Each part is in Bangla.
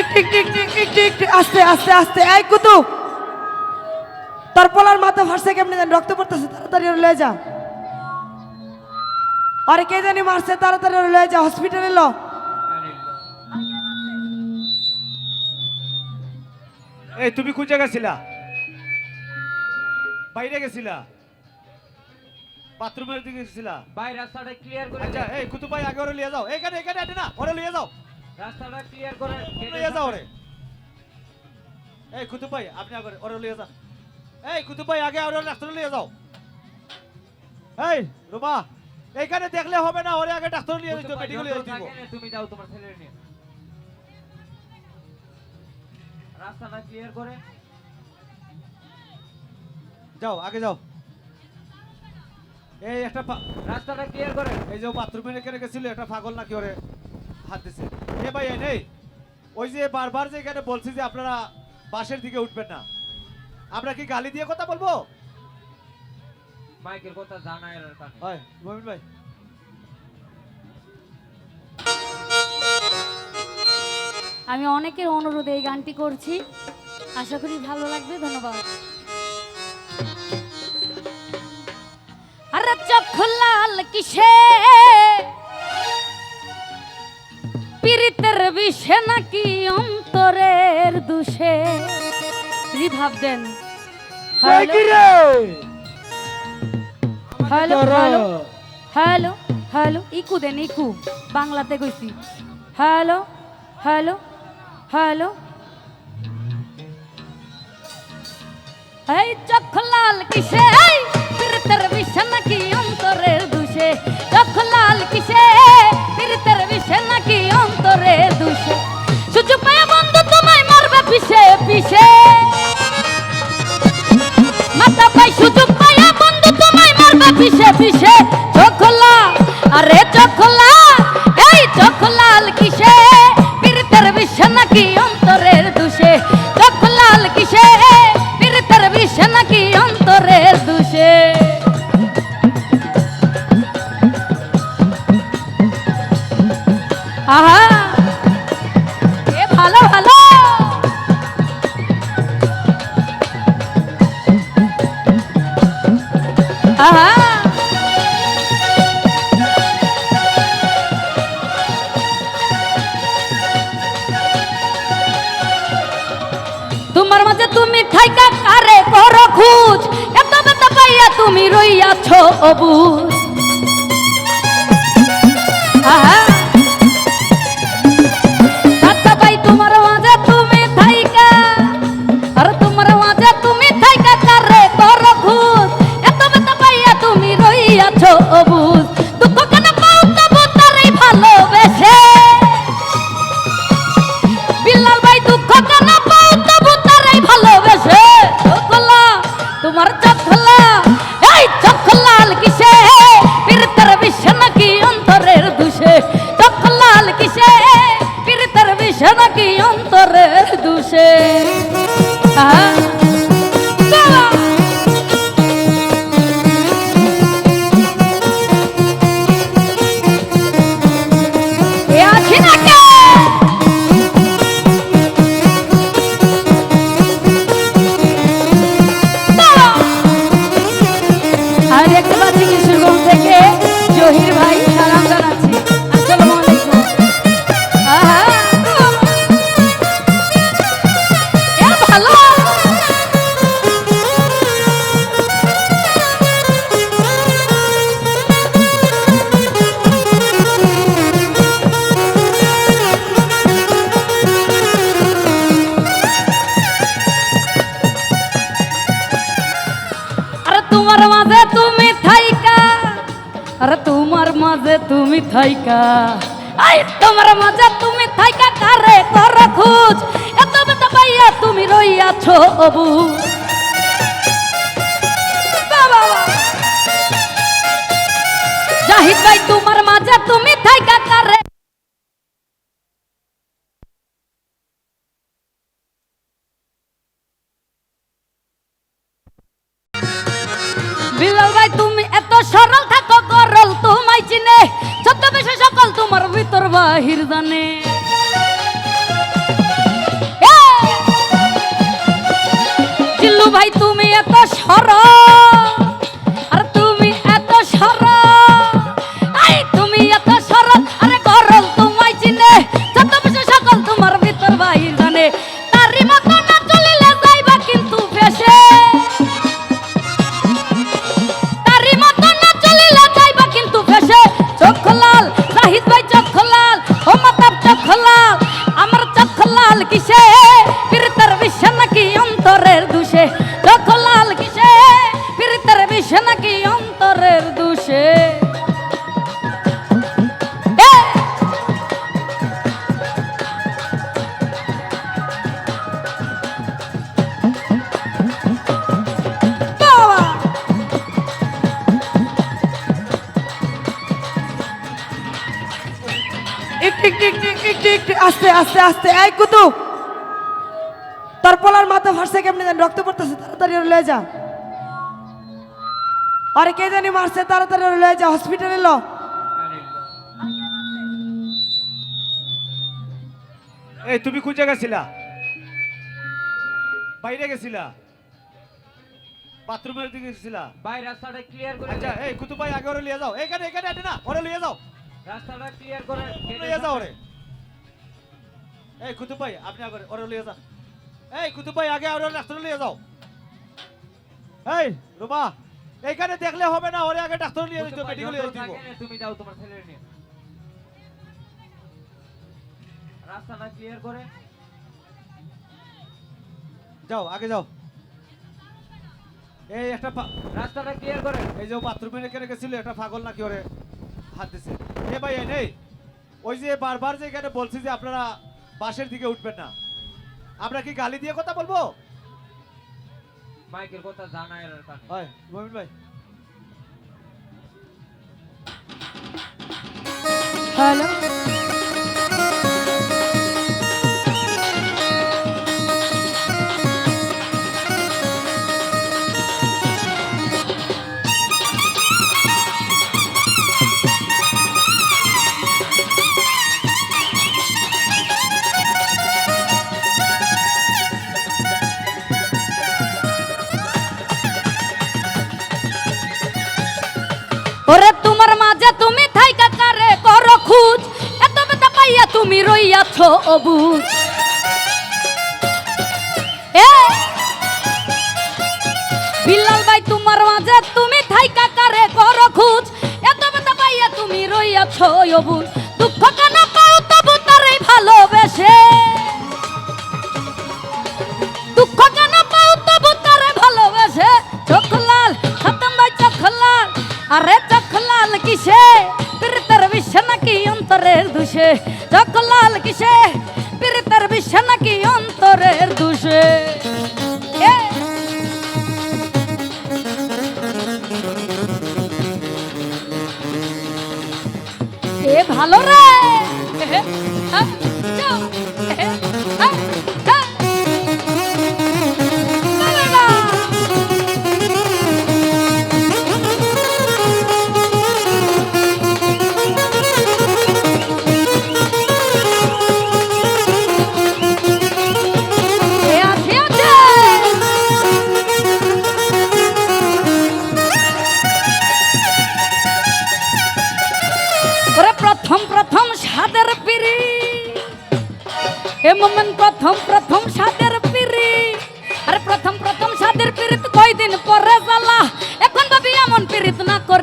একটু একটু একটু একটু একটু একটু আস্তে আস্তে আস্তে। এই কুতু তোর পোলার মাথা ফাটছে কেমনি জানি রক্ত পড়তেছে তাড়াতাড়ি লয়ে যা। আরে কে জানি মারছে তাড়াতাড়ি লয়ে যা হসপিটালে ল। এই তুমি কোন জায়গায় ছিলা বাইরে গেছিলা? বাথরুমের দিকে গেছিলা? ভাই রাস্তাটা ক্লিয়ার করে আচ্ছা এই কুতুব ভাই আগে ওরে লিয়ে যাও। এখানে এখানে আটে না ওরে লিয়ে যাও। রাস্তাটা ক্লিয়ার করে লিয়ে যাও ওরে। এই কুতুব ভাই আপনি আগে ওরে এই কুতুব ভাই আগে ওরে ডাক্তার লিয়ে যাও। এই রুমা এইখানে দেখলে হবে না ওরে আগে ডাক্তার নিয়ে যেতে মেডিকেল নিয়ে দিব। তুমি যাও তোমার ছেলে নিয়ে। রাস্তাটা ক্লিয়ার করে। যাও আগে যাও। এই একটা রাস্তাটা ক্লিয়ার করে। এই যে বাথরুমে এখানে গেছিল একটা পাগল নাকি ওরে? হাত দিছে এ ভাই এই নেই ওই যে বারবার যে এখানে বলছি যে আপনারা বাসের দিকে উঠবেন না। আমরা কি গালি দিয়ে কথা বলব? মাইকের কথা জানাই এর কানে হয় মমিন ভাই। আমি অনেকের অনুরোধে এই গানটি করছি। আশা করি ভালো লাগবে ধন্যবাদ। আরে চোখ লাল কিসে? বিষে নাকি অন্তরের দুষে? রিভাব দেন। হ্যালো? হ্যালো হ্যালো হ্যালো ইকু দেন ইকু। বাংলাতে কইছি। Hello hello hello. এই চোখ লাল কিসে? এই পীড়িতের বিষে নাকি অন্তরের দুষে? চোখ লাল কিসে? পীড়িতের বিষে নাকি অন্তরের দুষে। সুযোগ পায় বন্ধু, তোমায় মারবে পিছে পিছে মাথা পাই সুযোগ পাইয়া বন্ধু, তোমায় মারবে পিছে পিছে তোমার মাঝে তুমি ঠাইকা কারে করো খুঁজ? এত বেতা পাইয়া তুমি রইয়াছ অবুজ। মাঝে তুমি থাইকা। আরে তোমার মাঝে তুমি থাইকা। আই, তোমার মাঝে তুমি থাইকা কারে কর খুঁজ? এত বেতা পাইয়া তুমি রইয়াছো অবু। জাহিদ ভাই, তোমার মাঝে তুমি থাইকা কারে তোর বাহির জানে। চিল্লু ভাই তুমি এত সরল। আস্তে আস্তে আস্তে এই কুতু। তোর পোলার মাথা ফাটছে কেমনি জানি রক্ত পড়তেছে তাড়াতাড়ি ওরে লয়ে যা। আরে কে জানি মারছে তাড়াতাড়ি ওরে লয়ে যা হসপিটালে ল। এই তুমি কোন গেছিলা? ছিলা বাইরে গেছিলা? বাথরুমের দিকে গেছিলা? ভাই রাস্তাটা ক্লিয়ার করে আচ্ছা। এই কুতুব ভাই আগে ওরে লিয়ে যাও। এখানে এখানে আটে না ওরে লিয়ে যাও। রাস্তাটা ক্লিয়ার করে লিয়ে যাও ওরে। এই কুতুব ভাই আপনি আগে ওরে লিয়ে যান। এই কুতুব ভাই আগে ওরে ডাক্তার লিয়ে যাও। এই রুমা এইখানে দেখলে হবে না ওরে আগে ডাক্তার লিয়ে যেতে যেতে তুমি যাও তোমার ছেলের নিয়ে। রাস্তাটা ক্লিয়ার করে? যাও আগে যাও। এই একটা রাস্তাটা ক্লিয়ার করে? এই যে বাথরুমে এখানে গেছিল একটা পাগল নাকি ওরে হাত দিছে। এ ভাই এই নেই ওই যে বারবার যে এখানে বলছি যে আপনারা বাসের দিকে উঠবেন না। আমরা কি গালি দিয়ে কথা বলব? মাইকের কথা জানাই এর কানে। হয় মমিন ভাই। হ্যালো। রইয়াছ অবুজ বিল্লাল ভাই, তোমার মাঝে তুমি থাইকা কারে করো খুঁজ এত বেতা পাইয়া তুমি রইয়াছ অবুজ দুঃখ কেন পাও তবু তারে ভালোবেসে। দুঃখ কেন পাও তবু তারে ভালোবেসে। চোখ খতম ভাই, চোখ আরে চোখ কিসে? পীড়িতের বিশ্বে নাকি অন্তরের দুষে? কিসে পীড়িতের বিশ্বে নাকি অন্তরের দুষে? ভালো রে!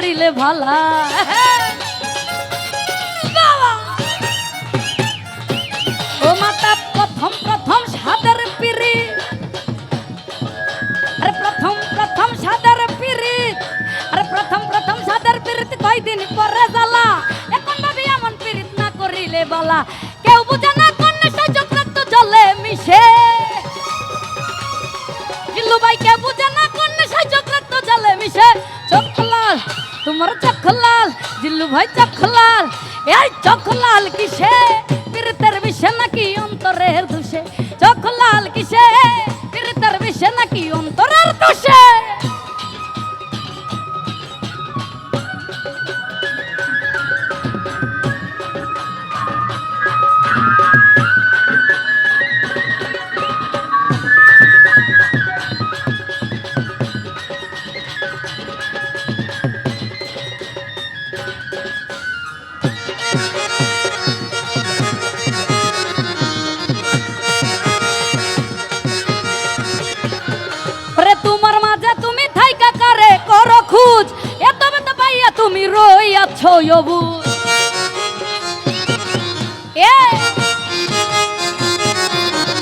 করিলে ভালা! ও মাতা, প্রথম প্রথম সাদের পিড়ি। আরে প্রথম প্রথম সাদের পিরিত আরে প্রথম প্রথম সাদের পিরিত কয়দিন পরে জ্বালা। এখন ভাবি এমন পিরিত না করিলে বলা। কেউ বুঝে ভাই চোখ লাল। এই চোখ লাল কিসে? পীড়িতের বিষে নাকি অন্তরের দোষে? চোখ লাল কিসে? পীড়িতের বিষে নাকি অন্তরের দুষে?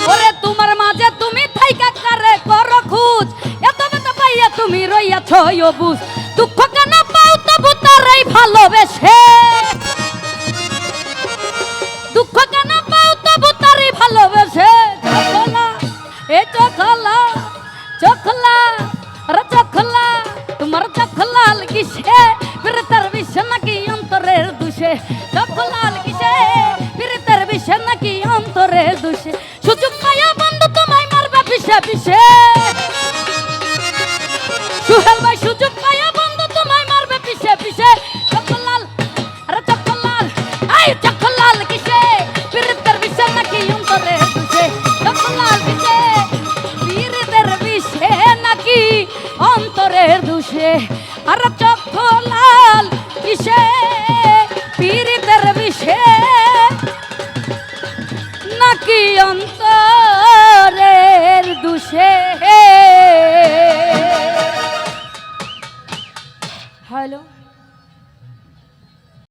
রইয়াছ তোমার মাঝে তুমি থাইকা কারে তুমি রইয়াছ দুঃখ কেন পাও তবু তারাই ভালোবেসে? দুষে চখলাল কিসে? বীরতার বিষে নাকি অন্তরের দুষে? সুযোগ পাইয়া বন্ধু তোমায় মারবে পিছে পিছে সুহেল ভাই, সুযোগ পাইয়া বন্ধু তোমায় মারবে পিছে পিছে চকলাল আরে চকলাল আই চকলাল কিসে? বীরদের বিষে নাকি অন্তরে দুষে? চকলাল কিসে? বীরদের বিষে নাকি অন্তরের দুষে? আরে চকলাল কিসে? অন্তরের দুষে